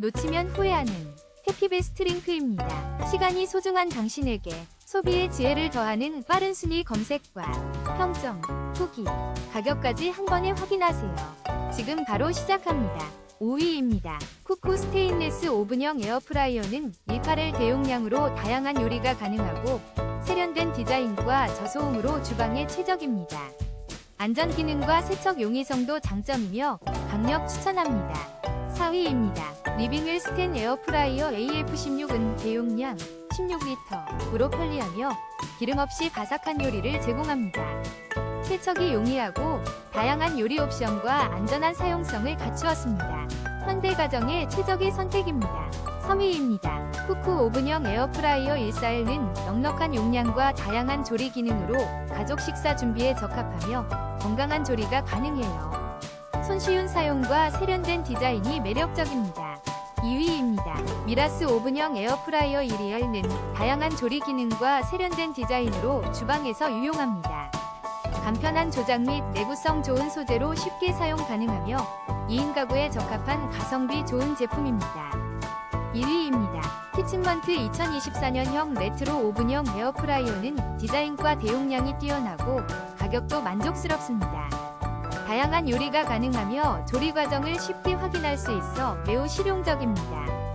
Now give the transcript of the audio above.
놓치면 후회하는 해피베스트 링크입니다. 시간이 소중한 당신에게 소비의 지혜를 더하는 빠른 순위 검색과 평점, 후기, 가격까지 한 번에 확인하세요. 지금 바로 시작합니다. 5위입니다. 쿠쿠 스테인레스 오븐형 에어프라이어는 1.8L 대용량으로 다양한 요리가 가능하고 세련된 디자인과 저소음으로 주방에 최적입니다. 안전 기능과 세척 용이성도 장점이며 강력 추천합니다. 4위입니다. 리빙웰 스텐 에어프라이어 AF16은 대용량 16L으로 편리하며 기름 없이 바삭한 요리를 제공합니다. 세척이 용이하고 다양한 요리 옵션과 안전한 사용성을 갖추었습니다. 현대 가정의 최적의 선택입니다. 3위입니다. 쿠쿠 오븐형 에어프라이어 141는 넉넉한 용량과 다양한 조리 기능으로 가족 식사 준비에 적합하며 건강한 조리가 가능해요. 손쉬운 사용과 세련된 디자인이 매력적입니다. 2위입니다. 미라스 오븐형 에어프라이어 121는 다양한 조리 기능과 세련된 디자인으로 주방에서 유용합니다. 간편한 조작 및 내구성 좋은 소재로 쉽게 사용 가능하며 2인 가구에 적합한 가성비 좋은 제품입니다. 1위입니다. 키친먼트 2024년형 레트로 오븐형 에어프라이어는 디자인과 대용량이 뛰어나고 가격도 만족스럽습니다. 다양한 요리가 가능하며 조리 과정을 쉽게 확인할 수 있어 매우 실용적입니다.